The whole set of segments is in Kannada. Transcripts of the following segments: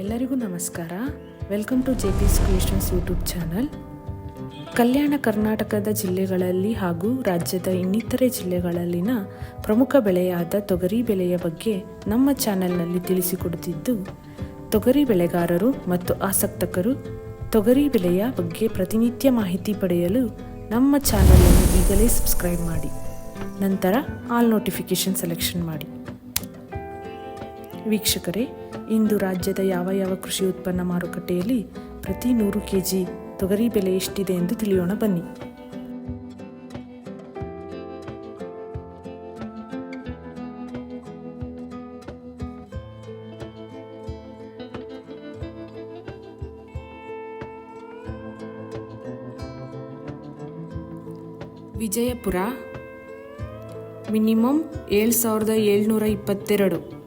ಎಲ್ಲರಿಗೂ ನಮಸ್ಕಾರ. Welcome to J P creations YouTube channel Kalyana ಕರ್ನಾಟಕದ ಜಿಲ್ಲೆಗಳಲ್ಲಿ ಹಾಗೂ ರಾಜ್ಯದ ಇನ್ನಿತರೆ ಜಿಲ್ಲೆಗಳಲ್ಲಿನ ಪ್ರಮುಖ ಬೆಳೆಯಾದ ತೊಗರಿ ಬೆಳೆಯ ಬಗ್ಗೆ ನಮ್ಮ ಚಾನೆಲ್ನಲ್ಲಿ ತಿಳಿಸಿಕೊಡುತ್ತಿದ್ದು, ತೊಗರಿ ಬೆಳೆಗಾರರು ಮತ್ತು ಆಸಕ್ತಕರು ತೊಗರಿ ಬೆಳೆಯ ಬಗ್ಗೆ ಪ್ರತಿನಿತ್ಯ ಮಾಹಿತಿ ಪಡೆಯಲು ನಮ್ಮ ಚಾನಲನ್ನು ಈಗಲೇ ಸಬ್ಸ್ಕ್ರೈಬ್ ಮಾಡಿ. ನಂತರ ಆಲ್ ನೋಟಿಫಿಕೇಷನ್ ಸೆಲೆಕ್ಷನ್ ಮಾಡಿ. ವೀಕ್ಷಕರೇ ಇಂದು ರಾಜ್ಯದ ಯಾವ ಯಾವ ಕೃಷಿ ಉತ್ಪನ್ನ ಮಾರುಕಟ್ಟೆಯಲ್ಲಿ ಪ್ರತಿ ನೂರು ಕೆಜಿ ತೊಗರಿ ಬೆಲೆ ಎಷ್ಟಿದೆ ಎಂದು ತಿಳಿಯೋಣ ಬನ್ನಿ. ವಿಜಯಪುರ ಮಿನಿಮಮ್ ಏಳು ಸಾವಿರದ ಏಳ್ನೂರ ಇಪ್ಪತ್ತೆರಡು.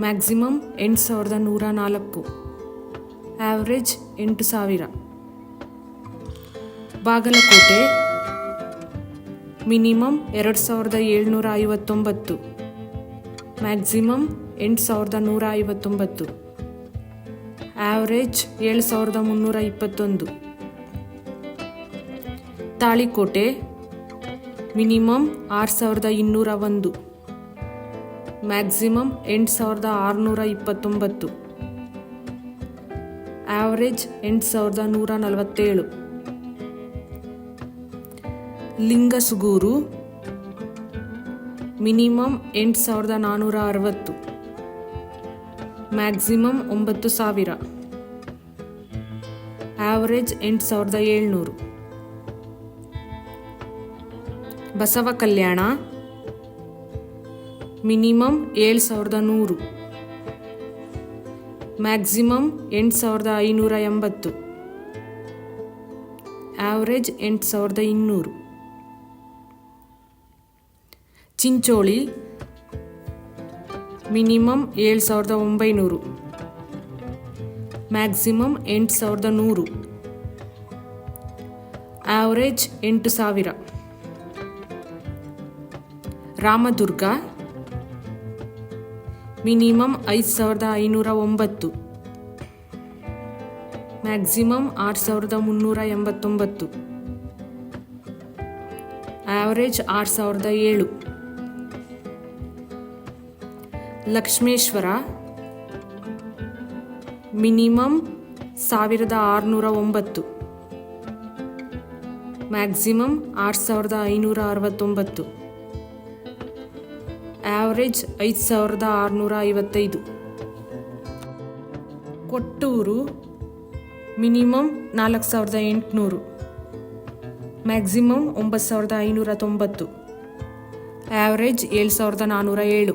ಮ್ಯಾಕ್ಸಿಮಮ್ ಎಂಟು ಸಾವಿರದ ನೂರ ನಾಲ್ಕು. ಆವ್ರೇಜ್ ಎಂಟು ಸಾವಿರ. ಬಾಗಲಕೋಟೆ, ಮಿನಿಮಮ್ ಎರಡು ಸಾವಿರದ ಏಳ್ನೂರ ಐವತ್ತೊಂಬತ್ತು. ಮ್ಯಾಕ್ಸಿಮಮ್ ಎಂಟು ಸಾವಿರದ ನೂರ ಐವತ್ತೊಂಬತ್ತು. ಆವ್ರೇಜ್ ಏಳು ಸಾವಿರದ ಮುನ್ನೂರ ಇಪ್ಪತ್ತೊಂದು. ತಾಳಿಕೋಟೆ, ಮಿನಿಮಮ್ ಆರು ಸಾವಿರದ ಇನ್ನೂರ ಒಂದು. ಮ್ಯಾಕ್ಸಿಮಮ್ ಎಂಟು ಸಾವಿರದ ಆರುನೂರ ಇಪ್ಪತ್ತೊಂಬತ್ತು. ಆವ್ರೇಜ್ ಎಂಟು ಸಾವಿರದ ನೂರ ನಲವತ್ತೇಳು. ಲಿಂಗಸುಗೂರು ಮಿನಿಮಮ್ ಎಂಟು ಸಾವಿರದ ನಾನ್ನೂರ ಅರವತ್ತು. ಮ್ಯಾಕ್ಸಿಮಮ್ ಒಂಬತ್ತು ಸಾವಿರ. ಆವ್ರೇಜ್ ಎಂಟು ಸಾವಿರದ ಏಳ್ನೂರು. ಬಸವ ಕಲ್ಯಾಣ. ಮಿನಿಮಮ್ ಏಳು ಸಾವಿರದ ನೂರು. ಮ್ಯಾಕ್ಸಿಮಮ್ ಎಂಟು ಸಾವಿರದ ಐನೂರ ಎಂಬತ್ತು. ಆವ್ರೇಜ್ ಎಂಟು ಸಾವಿರದ ಇನ್ನೂರು. ಚಿಂಚೋಳಿ ಮಿನಿಮಮ್ ಏಳು ಸಾವಿರದ ಒಂಬೈನೂರು. ಮ್ಯಾಕ್ಸಿಮಮ್ ಎಂಟು ಸಾವಿರದ ನೂರು. ಆವರೇಜ್ ಎಂಟು ಸಾವಿರ. ರಾಮದುರ್ಗ ಮಿನಿಮಮ್ ಐದು ಸಾವಿರದ ಐನೂರ ಒಂಬತ್ತು. ಮ್ಯಾಕ್ಸಿಮಮ್ ಆರು ಸಾವಿರದ ಮುನ್ನೂರ ಎಂಬತ್ತೊಂಬತ್ತು. ಆವರೇಜ್ ಆರು ಸಾವಿರದ ಏಳು. ಲಕ್ಷ್ಮೇಶ್ವರ ಮಿನಿಮಮ್ ಸಾವಿರದ ಆರುನೂರ ಒಂಬತ್ತು. ಮ್ಯಾಕ್ಸಿಮಮ್ ಆರು ಸಾವಿರದ ಐನೂರ ಅರವತ್ತೊಂಬತ್ತು. ಆವ್ರೇಜ್ ಐದು ಸಾವಿರದ ಆರುನೂರ ಐವತ್ತೈದು ಕೊಟ್ಟೂರು ಮಿನಿಮಮ್ ನಾಲ್ಕು ಸಾವಿರದ ಎಂಟುನೂರು. ಮ್ಯಾಕ್ಸಿಮಮ್ ಒಂಬತ್ತು ಸಾವಿರದ ಐನೂರ ತೊಂಬತ್ತು ಆವ್ರೇಜ್ ಏಳು ಸಾವಿರದ ನಾನ್ನೂರ ಏಳು